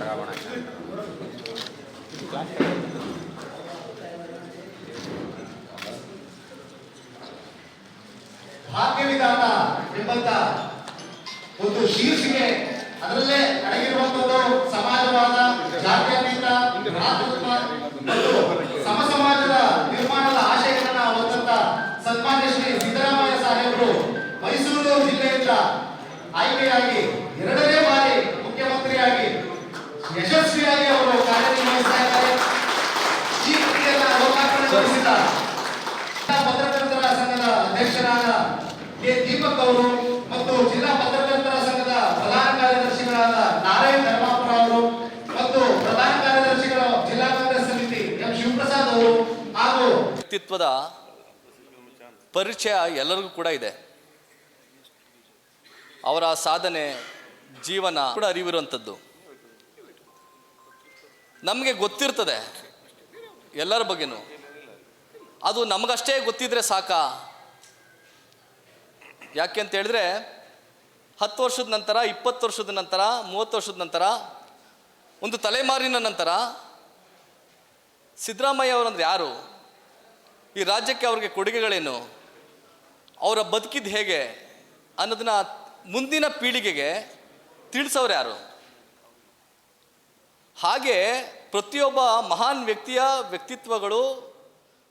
ರಾವಣ ಭಾಗ್ಯ ವಿಧಾನ ಎಂಬಂತ ಒಂದು ಶೀರ್ಷಿಕೆ ಅದರಲ್ಲೇ ಅಡಗಿರುವಂತದ್ದು ಸಮಾಜವಾದ, ಜಾತ್ಯತೀತ ಮತ್ತು ಸಮ ಸಮಾಜದ ನಿರ್ಮಾಣದ ಆಶಯಗಳನ್ನ ಹೊಂದಂತ ಸನ್ಮಾನ್ಯ ಶ್ರೀ ಸಿದ್ದರಾಮಯ್ಯ ಸಾಹೇಬರು ಮೈಸೂರು ಜಿಲ್ಲೆಯಿಂದ ಆಯ್ಕೆಯಾಗಿ ಎರಡನೇ ಯಶಸ್ವಿಯಾಗಿ ಅವರು ಕಾರ್ಯನಿರ್ವಹಿಸ್ತಾ ಇದ್ದಾರೆ ಈ ಕೃತಿಯನ್ನ ಲೋಕಾರ್ಪಣೆಗೊಳಿಸಿದ ಪತ್ರಕರ್ತರ ಸಂಘದ ಅಧ್ಯಕ್ಷರಾದ ಕೆ ದೀಪಕ್ ಅವರು ಮತ್ತು ಜಿಲ್ಲಾ ಪತ್ರಕರ್ತರ ಸಂಘದ ಪ್ರಧಾನ ಕಾರ್ಯದರ್ಶಿಗಳಾದ ನಾರಾಯಣ್ ಧರ್ಮಾಪುರ ಅವರು ಮತ್ತು ಪ್ರಧಾನ ಕಾರ್ಯದರ್ಶಿಗಳ ಜಿಲ್ಲಾ ಕಾಂಗ್ರೆಸ್ ಸಮಿತಿ ಎಂ ಶಿವಪ್ರಸಾದ್ ಅವರು ಹಾಗೂ ವ್ಯಕ್ತಿತ್ವದ ಪರಿಚಯ ಎಲ್ಲರಿಗೂ ಕೂಡ ಇದೆ. ಅವರ ಸಾಧನೆ ಜೀವನ ಕೂಡ ಅರಿವಿರುವಂಥದ್ದು ನಮಗೆ ಗೊತ್ತಿರ್ತದೆ ಎಲ್ಲರ ಬಗ್ಗೆನೂ. ಅದು ನಮಗಷ್ಟೇ ಗೊತ್ತಿದ್ರೆ ಸಾಕ? ಯಾಕೆ ಅಂತ ಹೇಳಿದ್ರೆ, ಹತ್ತು ವರ್ಷದ ನಂತರ, ಇಪ್ಪತ್ತು ವರ್ಷದ ನಂತರ, ಮೂವತ್ತು ವರ್ಷದ ನಂತರ, ಒಂದು ತಲೆಮಾರಿನ ನಂತರ ಸಿದ್ದರಾಮಯ್ಯ ಅವರಂದ್ರೆ ಯಾರು? ಈ ರಾಜ್ಯಕ್ಕೆ ಅವ್ರಿಗೆ ಕೊಡುಗೆಗಳೇನು? ಅವರ ಬದುಕಿದ್ದು ಹೇಗೆ? ಅನ್ನೋದನ್ನ ಮುಂದಿನ ಪೀಳಿಗೆಗೆ ತಿಳಿಸೋರು ಯಾರು? ಹಾಗೆ ಪ್ರತಿಯೊಬ್ಬ ಮಹಾನ್ ವ್ಯಕ್ತಿಯ ವ್ಯಕ್ತಿತ್ವಗಳು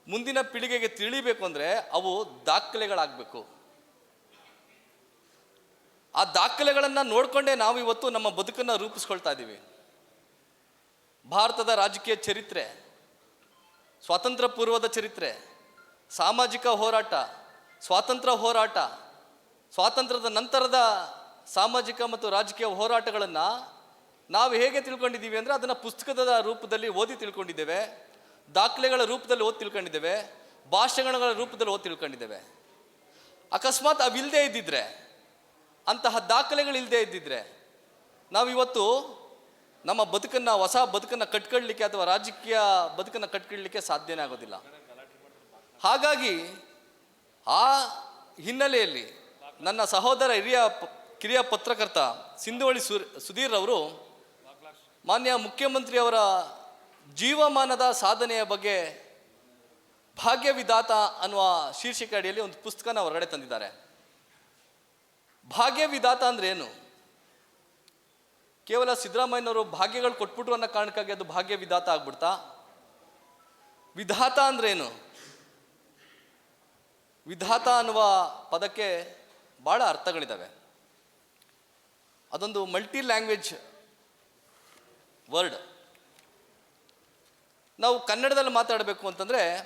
ಮುಂದಿನ ಪೀಳಿಗೆಗೆ ತಿಳಿಬೇಕು ಅಂದರೆ ಅವು ದಾಖಲೆಗಳಾಗಬೇಕು. ಆ ದಾಖಲೆಗಳನ್ನು ನೋಡಿಕೊಂಡೇ ನಾವು ಇವತ್ತು ನಮ್ಮ ಬದುಕನ್ನು ರೂಪಿಸ್ಕೊಳ್ತಾ ಇದ್ದೀವಿ ಭಾರತದ ರಾಜಕೀಯ ಚರಿತ್ರೆ, ಸ್ವಾತಂತ್ರ್ಯ ಪೂರ್ವದ ಚರಿತ್ರೆ, ಸಾಮಾಜಿಕ ಹೋರಾಟ, ಸ್ವಾತಂತ್ರ್ಯ ಹೋರಾಟ, ಸ್ವಾತಂತ್ರ್ಯದ ನಂತರದ ಸಾಮಾಜಿಕ ಮತ್ತು ರಾಜಕೀಯ ಹೋರಾಟಗಳನ್ನು ನಾವು ಹೇಗೆ ತಿಳ್ಕೊಂಡಿದ್ದೀವಿ ಅಂದರೆ ಅದನ್ನು ಪುಸ್ತಕದ ರೂಪದಲ್ಲಿ ಓದಿ ತಿಳ್ಕೊಂಡಿದ್ದೇವೆ, ದಾಖಲೆಗಳ ರೂಪದಲ್ಲಿ ಓದಿ ತಿಳ್ಕೊಂಡಿದ್ದೇವೆ, ಭಾಷಣಗಳ ರೂಪದಲ್ಲಿ ಓದಿ ತಿಳ್ಕೊಂಡಿದ್ದೇವೆ. ಅಕಸ್ಮಾತ್ ಅವಿಲ್ಲದೆ ಇದ್ದಿದ್ರೆ, ಅಂತಹ ದಾಖಲೆಗಳಿಲ್ಲದೆ ಇದ್ದಿದ್ರೆ, ನಾವಿವತ್ತು ನಮ್ಮ ಬದುಕನ್ನು, ಹೊಸ ಬದುಕನ್ನು ಕಟ್ಕೊಳ್ಳಿಕ್ಕೆ ಅಥವಾ ರಾಜಕೀಯ ಬದುಕನ್ನು ಕಟ್ಕೊಳ್ಳಿಕ್ಕೆ ಸಾಧ್ಯನೇ ಆಗೋದಿಲ್ಲ. ಹಾಗಾಗಿ ಆ ಹಿನ್ನೆಲೆಯಲ್ಲಿ ನನ್ನ ಸಹೋದರ ಹಿರಿಯ ಕಿರಿಯ ಪತ್ರಕರ್ತ ಸಿಂಧುವಳಿ ಸುಧೀರ್ ಅವರು ಮಾನ್ಯ ಮುಖ್ಯಮಂತ್ರಿಯವರ ಜೀವಮಾನದ ಸಾಧನೆಯ ಬಗ್ಗೆ ಭಾಗ್ಯವಿದಾತ ಅನ್ನುವ ಶೀರ್ಷಿಕೆ ಅಡಿಯಲ್ಲಿ ಒಂದು ಪುಸ್ತಕನ ಹೊರಗಡೆ ತಂದಿದ್ದಾರೆ. ಭಾಗ್ಯವಿದಾತ ಅಂದ್ರೆ ಏನು? ಕೇವಲ ಸಿದ್ದರಾಮಯ್ಯನವರು ಭಾಗ್ಯಗಳು ಕೊಟ್ಬಿಟ್ರು ಅನ್ನೋ ಕಾರಣಕ್ಕಾಗಿ ಅದು ಭಾಗ್ಯ ವಿಧಾತ ಆಗ್ಬಿಡ್ತಾ? ವಿಧಾತ ಅಂದ್ರೆ ಏನು? ವಿಧಾತ ಅನ್ನುವ ಪದಕ್ಕೆ ಬಹಳ ಅರ್ಥಗಳಿದ್ದಾವೆ. ಅದೊಂದು ಮಲ್ಟಿ ಲ್ಯಾಂಗ್ವೇಜ್ ವರ್ಡ್. ನಾವು ಕನ್ನಡದಲ್ಲಿ ಮಾತಾಡಬೇಕು ಅಂತಂದರೆ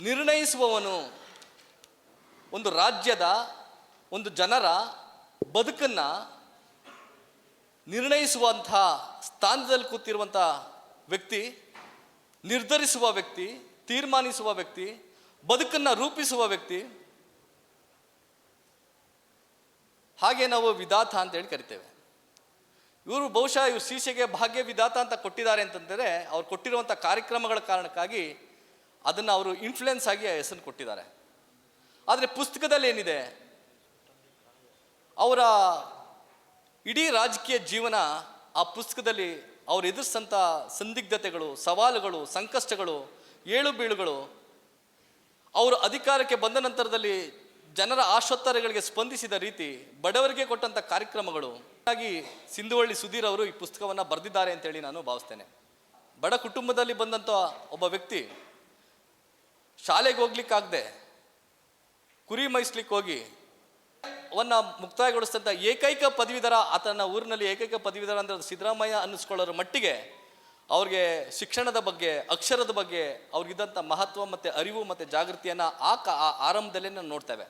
ನಿರ್ಣಯಿಸುವವನು ಒಂದು ರಾಜ್ಯದ ಒಂದು ಜನರ ಬದುಕನ್ನು ನಿರ್ಣಯಿಸುವಂಥ ಸ್ಥಾನದಲ್ಲಿ ಕೂತಿರುವಂಥ ವ್ಯಕ್ತಿ, ನಿರ್ಧರಿಸುವ ವ್ಯಕ್ತಿ, ತೀರ್ಮಾನಿಸುವ ವ್ಯಕ್ತಿ, ಬದುಕನ್ನು ರೂಪಿಸುವ ವ್ಯಕ್ತಿ, ಹಾಗೆ ನಾವು ವಿಧಾತ ಅಂತೇಳಿ ಕರಿತೇವೆ. ಇವರು ಬಹುಶಃ ಇವ್ರು ಶೀರ್ಷಿಕೆ ಭಾಗ್ಯ ವಿಧಾತ ಅಂತ ಕೊಟ್ಟಿದ್ದಾರೆ ಅಂತಂದರೆ ಅವ್ರು ಕೊಟ್ಟಿರುವಂಥ ಕಾರ್ಯಕ್ರಮಗಳ ಕಾರಣಕ್ಕಾಗಿ ಅದನ್ನು ಅವರು ಇನ್ಫ್ಲುಯೆನ್ಸ್ ಆಗಿ ಆ ಹೆಸರು ಕೊಟ್ಟಿದ್ದಾರೆ. ಆದರೆ ಪುಸ್ತಕದಲ್ಲಿ ಏನಿದೆ? ಅವರ ಇಡೀ ರಾಜಕೀಯ ಜೀವನ ಆ ಪುಸ್ತಕದಲ್ಲಿ ಅವ್ರು ಎದುರಿಸಂಥ ಸಂದಿಗ್ಧತೆಗಳು, ಸವಾಲುಗಳು, ಸಂಕಷ್ಟಗಳು, ಏಳು ಬೀಳುಗಳು ಅವರು ಅಧಿಕಾರಕ್ಕೆ ಬಂದ ನಂತರದಲ್ಲಿ ಜನರ ಆಶೋತ್ತರಗಳಿಗೆ ಸ್ಪಂದಿಸಿದ ರೀತಿ ಬಡವರಿಗೆ ಕೊಟ್ಟಂಥ ಕಾರ್ಯಕ್ರಮಗಳು ಹಾಗಾಗಿ ಸಿಂಧುವಳ್ಳಿ ಸುಧೀರ್ ಅವರು ಈ ಪುಸ್ತಕವನ್ನು ಬರೆದಿದ್ದಾರೆ ಅಂತೇಳಿ ನಾನು ಭಾವಿಸ್ತೇನೆ. ಬಡ ಕುಟುಂಬದಲ್ಲಿ ಬಂದಂಥ ಒಬ್ಬ ವ್ಯಕ್ತಿ ಶಾಲೆಗೆ ಹೋಗ್ಲಿಕ್ಕಾಗದೆ ಕುರಿ ಮೈಸ್ಲಿಕ್ಕೆ ಹೋಗಿ ಅವನ್ನ ಮುಕ್ತಾಯಗೊಳಿಸಿದಂಥ ಏಕೈಕ ಪದವೀಧರ, ಆತನ ಊರಿನಲ್ಲಿ ಏಕೈಕ ಪದವೀಧರ ಅಂದ್ರೆ ಅದು ಸಿದ್ದರಾಮಯ್ಯ ಅನ್ನಿಸ್ಕೊಳ್ಳೋರ ಮಟ್ಟಿಗೆ ಅವ್ರಿಗೆ ಶಿಕ್ಷಣದ ಬಗ್ಗೆ, ಅಕ್ಷರದ ಬಗ್ಗೆ ಅವ್ರಿಗಿದ್ದಂಥ ಮಹತ್ವ ಮತ್ತು ಅರಿವು ಮತ್ತು ಜಾಗೃತಿಯನ್ನು ಆ ಕ ಆರಂಭದಲ್ಲೇ ನಾವು ನೋಡ್ತೇವೆ.